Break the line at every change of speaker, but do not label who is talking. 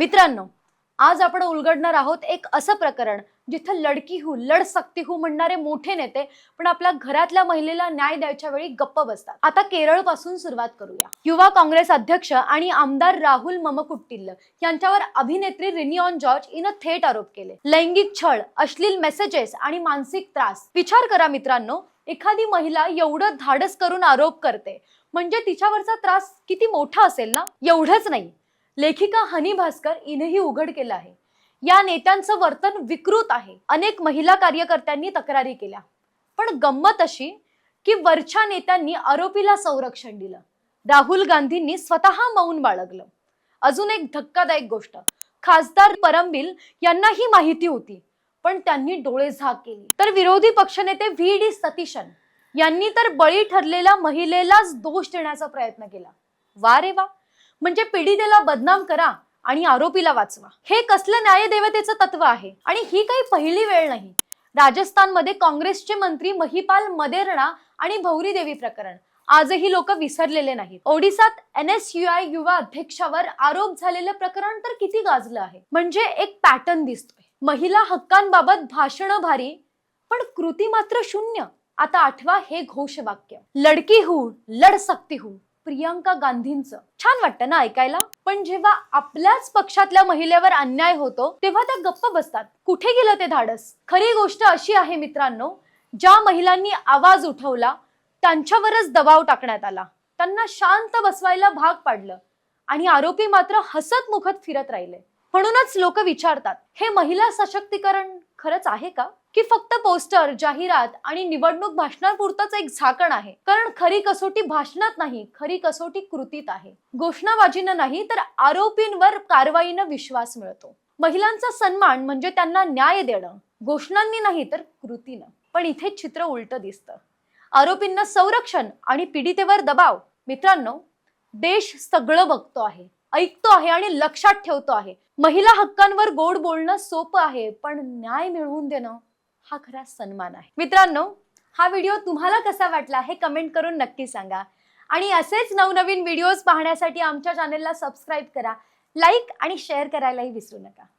मित्रांनो आज आपण उलगडणार आहोत एक असं प्रकरण जिथं लडकी हू लड सक्ती हू म्हणणारे मोठे नेते पण आपल्या घरातल्या महिलेला न्याय द्यायच्या वेळी गप्प बसतात. आता केरळपासून सुरुवात करूया. युवा काँग्रेस अध्यक्ष आणि आमदार राहुल ममकुट्टिल्ल यांच्यावर अभिनेत्री रिनिऑन जॉर्ज हिनं थेट आरोप केले. लैंगिक छळ अश्लील मेसेजेस आणि मानसिक त्रास. विचार करा मित्रांनो एखादी महिला एवढं धाडस करून आरोप करते म्हणजे तिच्यावरचा त्रास किती मोठा असेल ना? एवढंच नाही. लेखिका हनी भास्कर हिनेही उघड केलं आहे. या नेत्यांचं वर्तन विकृत आहे. अनेक महिला कार्यकर्त्यांनी तक्रारी केल्या. पण गंमत अशी की वरच्या नेत्यांनी आरोपीला संरक्षण दिलं. राहुल गांधींनी स्वतः मौन बाळगलं. अजून एक धक्कादायक गोष्ट. खासदार परमबील यांनाही माहिती होती पण त्यांनी डोळे झाक केली. तर विरोधी पक्षनेते व्ही डी सतीशन यांनी तर बळी ठरलेल्या महिलेलाच दोष देण्याचा प्रयत्न केला. वा रे वा! म्हणजे पीडितेला बदनाम करा आणि आरोपीला वाचवा. हे कसलं न्यायदेवतेचं तत्व आहे? आणि ही काही पहिली वेळ नाही. राजस्थानमध्ये काँग्रेसचे मंत्री महिपाल मदेरणा आणि भौरी देवी प्रकरण. आजही लोक विसरलेले नाहीत. ओडिसात एन एस यू आय युवा अध्यक्षावर आरोप झालेलं प्रकरण तर किती गाजलं आहे? म्हणजे एक पॅटर्न दिसतोय. महिला हक्कांबाबत भाषण भारी पण कृती मात्र शून्य. आता आठवा हे घोषवाक्य. लडकी हू लड सकती हू. प्रियंका गांधींचं. छान वाटतं ना ऐकायला? पण जेव्हा आपल्याच पक्षातल्या महिलेवर अन्याय होतो तेव्हा त्या गप्प बसतात. कुठे गेलं ते धाडस? खरी गोष्ट अशी आहे मित्रांनो ज्या महिलांनी आवाज उठवला त्यांच्यावरच दबाव टाकण्यात आला. त्यांना शांत बसवायला भाग पाडलं. आणि आरोपी मात्र हसत मुखत फिरत राहिले. म्हणूनच लोक विचारतात हे महिला सशक्तीकरण खरंच आहे का? की फक्त पोस्टर जाहिरात आणि निवडणूक भाषणापुरतच एक झाकण आहे. कारण खरी कसोटी भाषणात नाही खरी कसोटी कृतीत आहे. घोषणाबाजीनं नाही तर आरोपींवर कारवाईनं विश्वास मिळतो. महिलांचा सन्मान म्हणजे त्यांना न्याय देणं. घोषणांनी नाही तर कृतीनं. पण इथे चित्र उलट दिसतं. आरोपींना संरक्षण आणि पीडितेवर दबाव. मित्रांनो देश सगळं बघतो आहे. ऐकतो आहे आणि लक्षात ठेवतो आहे. महिला हक्कांवर गोड बोलणं सोपं आहे पण न्याय मिळवून देणं हा खरा सन्मान आहे. मित्रांनो हा व्हिडिओ तुम्हाला कसा वाटला हे कमेंट करून नक्की सांगा. आणि असेच नवनवीन व्हिडिओज पाहण्यासाठी आमच्या चॅनेलला सबस्क्राईब करा लाईक आणि शेअर करायलाही विसरू नका.